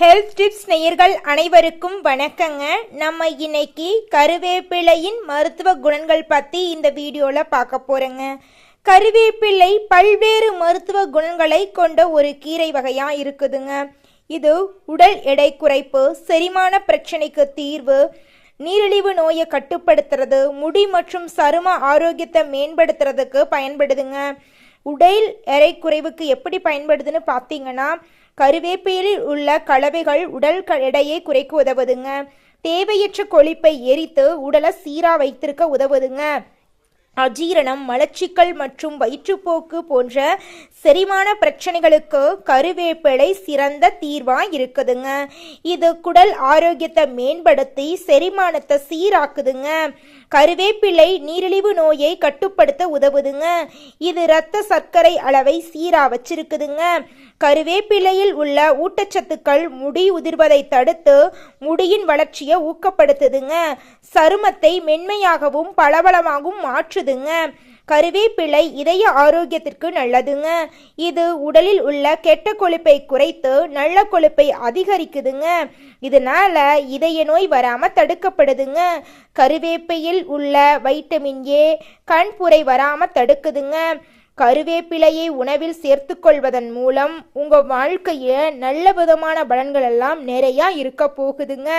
Health tips நேயர்கள் அனைவருக்கும் வணக்கங்க. நம்ம இன்னைக்கு கருவேப்பிலையின் மருத்துவ குணங்கள் பற்றி இந்த வீடியோவில் பார்க்க போகிறோங்க கருவேப்பிலை பல்வேறு மருத்துவ குணங்களை கொண்ட ஒரு கீரை வகையாக இருக்குதுங்க. இது உடல் எடை குறைப்பு செரிமான பிரச்சனைக்கு தீர்வு நீரிழிவு நோயை கட்டுப்படுத்துறது முடி மற்றும் சரும ஆரோக்கியத்தை மேம்படுத்துறதுக்கு பயன்படுதுங்க. உடல் எரை குறைவுக்கு எப்படி பயன்படுதுன்னு பார்த்தீங்கன்னா கருவேப்பிலையில் உள்ள கலவைகள் உடல் எடையை குறைக்க உதவுதுங்க. தேவையற்ற கொழுப்பை எரித்து உடலை சீராக வைத்திருக்க உதவுதுங்க. அஜீரணம் மலச்சிக்கல் மற்றும் வயிற்றுப்போக்கு போன்ற செரிமான பிரச்சனைகளுக்கு கருவேப்பிலை சிறந்த தீர்வாக இருக்குதுங்க. இது குடல் ஆரோக்கியத்தை மேம்படுத்தி செரிமானத்தை சீராக்குதுங்க. கருவேப்பிலை நீரிழிவு நோயை கட்டுப்படுத்த உதவுதுங்க. இது இரத்த சர்க்கரை அளவை சீரா வச்சிருக்குதுங்க. கருவேப்பிலையில் உள்ள ஊட்டச்சத்துக்கள் முடி உதிர்வதை தடுத்து முடியின் வளர்ச்சியை ஊக்கப்படுத்துதுங்க. சருமத்தை மென்மையாகவும் பளபளமாகவும் நல்லதுங்க. கருவேப்பிலை இதய ஆரோக்கியத்திற்கு நல்லதுங்க. இது உடலில் உள்ள கெட்ட கொழுப்பை குறைத்து நல்ல கொழுப்பை அதிகரிக்குதுங்க. இதனால இதய நோய் வராம தடுக்கப்படுதுங்க. கருவேப்பையில் உள்ள வைட்டமின் ஏ கண்புரை வராம தடுக்குதுங்க. கருவேப்பிலையை உணவில் சேர்த்துக்கொள்வதன் மூலம் உங்கள் வாழ்க்கையில் நல்ல விதமான பலன்கள் எல்லாம் நிறையா இருக்க போகுதுங்க.